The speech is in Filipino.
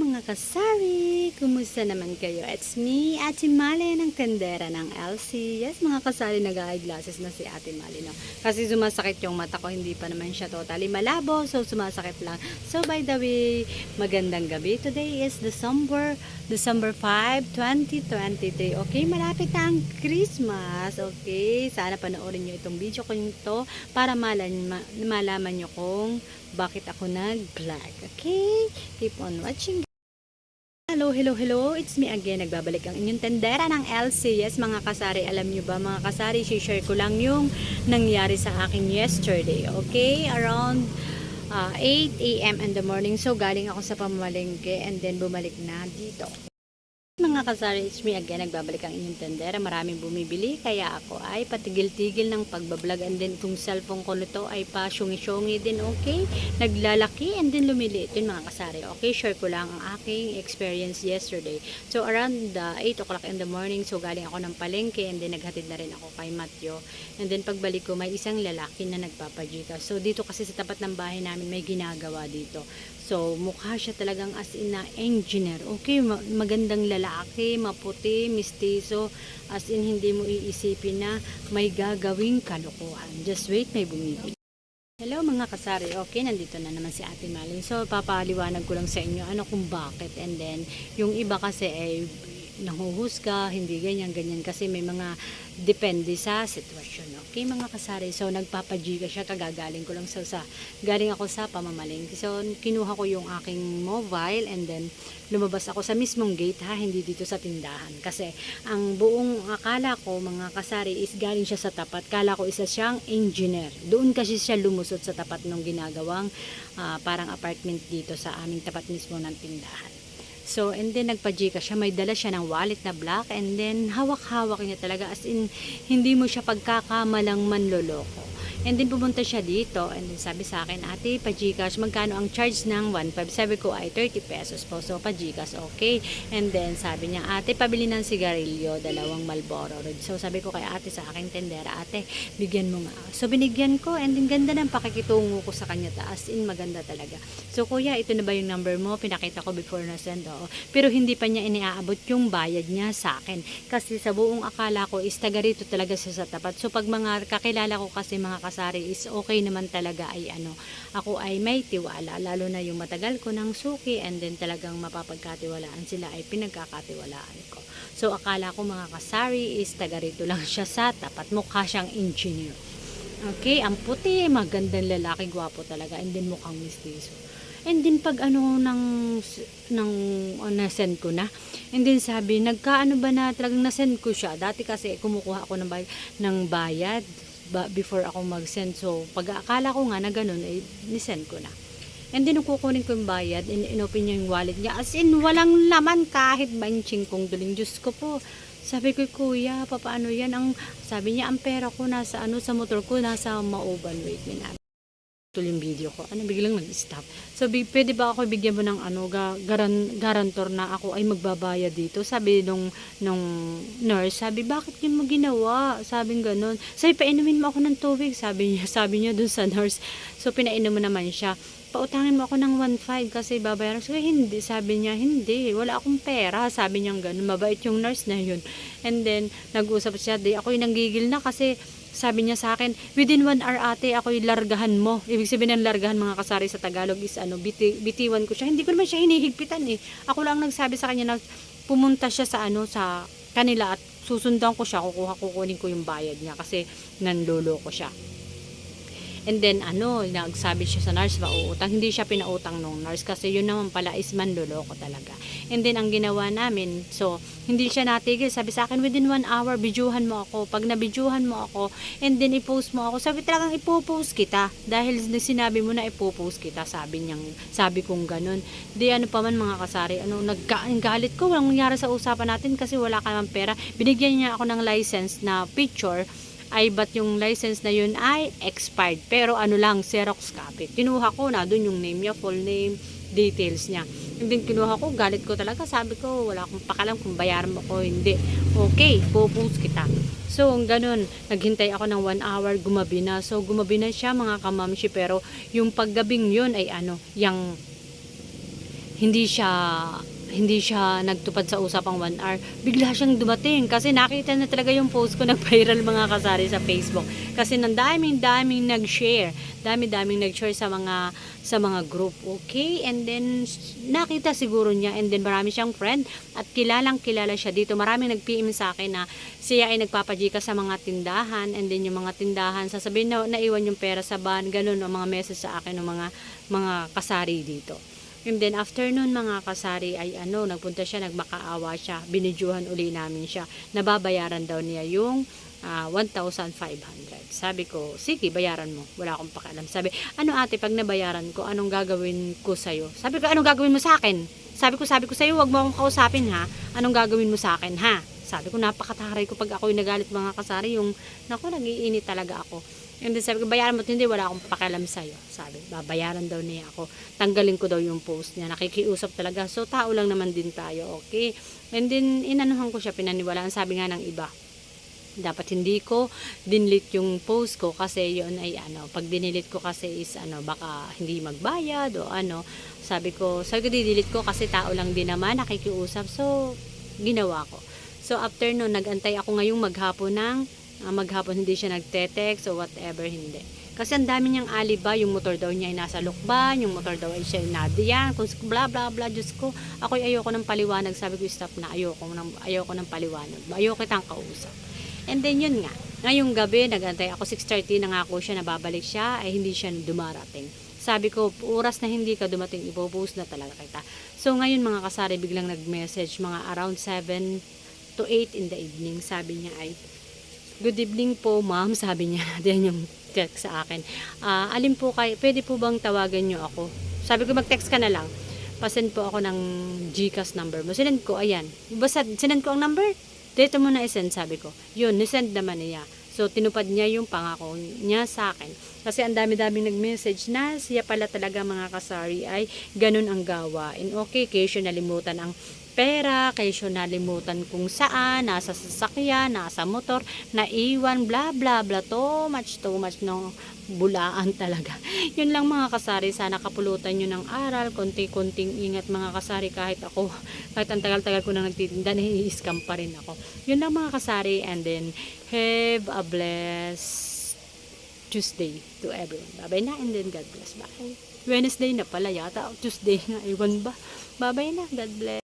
Mga kasari, kumusta naman kayo? It's me, Ate Mali ng tendera ng LC. Yes, mga kasari, nag-eyeglasses na si Ate Mali, no? Kasi sumasakit yung mata ko, hindi pa naman siya totally malabo, so sumasakit lang. So, by the way, magandang gabi. Today is December, December 5, 2023. Okay, malapit na ang Christmas. Okay, sana panoorin nyo itong video ko to para malan, ma- malaman nyo kung bakit ako nag-vlog. Okay? Keep on watching. Hello, hello, hello. It's me again. Nagbabalik ang inyong tendera ng LC. Yes, mga kasari. Alam nyo ba, mga kasari, share ko lang yung nangyari sa akin yesterday. Okay? Around uh, 8 a.m. in the morning. So, galing ako sa pamamalengke and then bumalik na dito. Mga kasari, it's me again. Nagbabalik ang inyong tendera. Maraming bumibili. Kaya ako ay patigil-tigil ng pagbablog. And then, itong cellphone ko nito ay pa syungi-syungi din. Okay? Naglalaki and then lumiliit yun mga kasari. Okay? Share ko lang ang aking experience yesterday. So, around the 8 o'clock in the morning, so galing ako ng palengke and then naghatid na rin ako kay Matyo. And then, pagbalik ko, may isang lalaki na nagpapajika. So, dito kasi sa tapat ng bahay namin, may ginagawa dito. So, mukha siya talagang as in na engineer. Okay, ma- magandang lalaki, maputi, mistiso. As in, hindi mo iisipin na may gagawing kalokohan. Just wait, may bumibili. Hello mga kasari, okay, nandito na naman si Ate Malin. So, papaliwanag ko lang sa inyo ano kung bakit. And then, yung iba kasi ay nanghuhusga, hindi ganyan, ganyan. Kasi may mga depende sa sitwasyon. Okay, mga kasari. So, nagpapajiga siya, kagagaling ko lang sa, sa galing ako sa pamamalingki. So, kinuha ko yung aking mobile and then lumabas ako sa mismong gate ha, hindi dito sa tindahan. Kasi ang buong akala ko, mga kasari, is galing siya sa tapat. Kala ko isa siyang engineer. Doon kasi siya lumusot sa tapat ng ginagawang ah, parang apartment dito sa aming tapat mismo ng tindahan. So, and then nagpa-Gcash siya, may dala siya ng wallet na black and then hawak-hawak niya talaga as in hindi mo siya pagkakamalang manloloko. And then pumunta siya dito and then sabi sa akin, ate, pa-Gcash, magkano ang charge ng 1.5? Sabi ko ay 30 pesos po. So, pa-Gcash, okay. And then sabi niya, ate, pabili ng sigarilyo, dalawang Malboro. So, sabi ko kay ate sa aking tendera, ate, bigyan mo nga. So, binigyan ko and then ganda ng pakikitungo ko sa kanya. As in, maganda talaga. So, kuya, ito na ba yung number mo? Pinakita ko before na send, oo. Pero hindi pa niya iniaabot yung bayad niya sa akin. Kasi sa buong akala ko is taga rito talaga siya sa tapat. So, pag mga kakilala ko kasi mga kasari is okay naman talaga ay ano, ako ay may tiwala. Lalo na yung matagal ko ng suki and then talagang mapapagkatiwalaan sila ay pinagkakatiwalaan ko. So, akala ko mga kasari is taga rito lang siya sa tapat. Mukha siyang engineer. Okay, ang puti, magandang lalaki, gwapo talaga, and then mukhang mistiso. And then pag ano ng ng uh, na-send ko na. And then sabi, nagkaano ba na talagang na-send ko siya. Dati kasi kumukuha ako ng bayad, ng bayad ba, before ako mag-send. So pag akala ko nga na ganun, eh, ni-send ko na. And then, kukunin ko yung bayad, in inopen niya yung wallet niya. As in, walang laman kahit banching kong duling. Diyos ko po. Sabi ko, kuya, papaano yan? Ang, sabi niya, ang pera ko nasa, ano, sa motor ko, nasa mauban. Wait, minute tuloy yung video ko. Ano, biglang nag-stop. So, big, pwede ba ako bigyan mo ng ano, ga, garan, garantor na ako ay magbabayad dito? Sabi nung, nung nurse, sabi, bakit yun mo ginawa? Sabi ganun. Sabi, painumin mo ako ng tubig. Sabi niya, sabi niya dun sa nurse. So, pinainom mo naman siya. Pautangin mo ako ng 1.5 kasi babayaran. So, hindi. Sabi niya, hindi. Wala akong pera. Sabi niya ganun. Mabait yung nurse na yun. And then, nag-usap siya. Di ako yung nanggigil na kasi sabi niya sa akin, within one hour ate, ako yung largahan mo. Ibig sabihin ng largahan mga kasari sa Tagalog is ano, biti, bitiwan ko siya. Hindi ko naman siya hinihigpitan eh. Ako lang nagsabi sa kanya na pumunta siya sa ano, sa kanila at susundan ko siya, kukuha kukunin ko yung bayad niya kasi nanlolo ko siya. And then ano, nagsabi siya sa nurse mauutang. Hindi siya pinautang nung nurse kasi yun naman pala is manloloko talaga. And then ang ginawa namin, so hindi siya natigil. Sabi sa akin, within one hour, bidyuhan mo ako. Pag nabidyuhan mo ako, and then ipost mo ako. Sabi talagang ipopost kita. Dahil sinabi mo na ipopost kita, sabi niyang, sabi kong ganun. Di ano pa man mga kasari, ano, naggalit ko, walang nangyari sa usapan natin kasi wala ka naman pera. Binigyan niya ako ng license na picture ay ba't yung license na yun ay expired. Pero ano lang, Xerox copy. Kinuha ko na doon yung name niya, full name, details niya. And then kinuha ko, galit ko talaga. Sabi ko, wala akong pakalam kung bayaran mo ko, hindi. Okay, pupost kita. So, ganun, naghintay ako ng one hour, gumabi na. So, gumabi na siya mga kamamshi, pero yung paggabing yun ay ano, yung hindi siya hindi siya nagtupad sa usapang 1 hour. Bigla siyang dumating kasi nakita na talaga yung post ko nag-viral mga kasari sa Facebook. Kasi nang daming daming nag-share. Dami-daming nag-share sa mga sa mga group. Okay? And then nakita siguro niya and then marami siyang friend at kilalang kilala siya dito. Maraming nag-PM sa akin na siya ay nagpapajika sa mga tindahan and then yung mga tindahan sasabihin na naiwan yung pera sa van, ganun ang mga message sa akin ng mga mga kasari dito. And then after nun mga kasari ay ano, nagpunta siya, nagmakaawa siya, binidyuhan uli namin siya. Nababayaran daw niya yung ah, 1,500. Sabi ko, sige, bayaran mo. Wala akong pakialam. Sabi, ano ate, pag nabayaran ko, anong gagawin ko sa'yo? Sabi ko, anong gagawin mo sa akin? Sabi ko, sabi ko sa'yo, wag mo akong kausapin ha. Anong gagawin mo sa akin ha? Sabi ko, napakataray ko pag ako'y nagalit mga kasari, yung, naku, nagiinit talaga ako. And then sabi ko, bayaran mo, hindi, wala akong pakialam sa'yo. Sabi, babayaran daw niya ako. Tanggalin ko daw yung post niya. Nakikiusap talaga. So, tao lang naman din tayo, okay? And then, inanuhan ko siya, pinaniwalaan. Sabi nga ng iba, dapat hindi ko dinelete yung post ko kasi yon ay ano, pag dinelete ko kasi is ano, baka hindi magbayad o ano. Sabi ko, sabi ko didelete ko kasi tao lang din naman, nakikiusap. So, ginawa ko. So, after nun, nagantay ako ngayong maghapon ng ah, maghapon hindi siya nagte-text o whatever, hindi. Kasi ang dami niyang aliba, yung motor daw niya ay nasa lukban, yung motor daw ay siya ay nadiyan, kung bla bla bla, Diyos ko, ako ay ayoko ng paliwanag, sabi ko stop na, ayoko ng, ayoko ng paliwanag, ayoko kitang kausap. And then yun nga, ngayong gabi, nagantay ako 6.30, nangako siya na babalik siya, ay hindi siya dumarating. Sabi ko, oras na hindi ka dumating, ipopost na talaga kita. So ngayon mga kasari, biglang nag-message, mga around 7 to 8 in the evening, sabi niya ay, Good evening po, ma'am. Sabi niya, diyan yung text sa akin. Ah, alin po kay, pwede po bang tawagan niyo ako? Sabi ko, mag-text ka na lang. Pasend po ako ng GCash number mo. Sinend ko, ayan. Basta, sinend ko ang number. Dito mo na isend, sabi ko. Yun, nisend naman niya. So, tinupad niya yung pangako niya sa akin. Kasi ang dami-daming nag-message na siya pala talaga mga kasari ay ganun ang gawain. Okay, kayo nalimutan ang pera, siya nalimutan kung saan, nasa sasakyan, nasa motor, naiwan, bla bla bla, too much, too much no bulaan talaga. Yun lang mga kasari, sana kapulutan nyo ng aral, konti-konting ingat mga kasari kahit ako, kahit ang tagal-tagal ko na nagtitinda, nahi-scam pa rin ako. Yun lang mga kasari, and then have a blessed Tuesday to everyone. Bye-bye na, and then God bless. Bye. Wednesday na pala yata, Tuesday nga, iwan ba? Bye-bye na, God bless.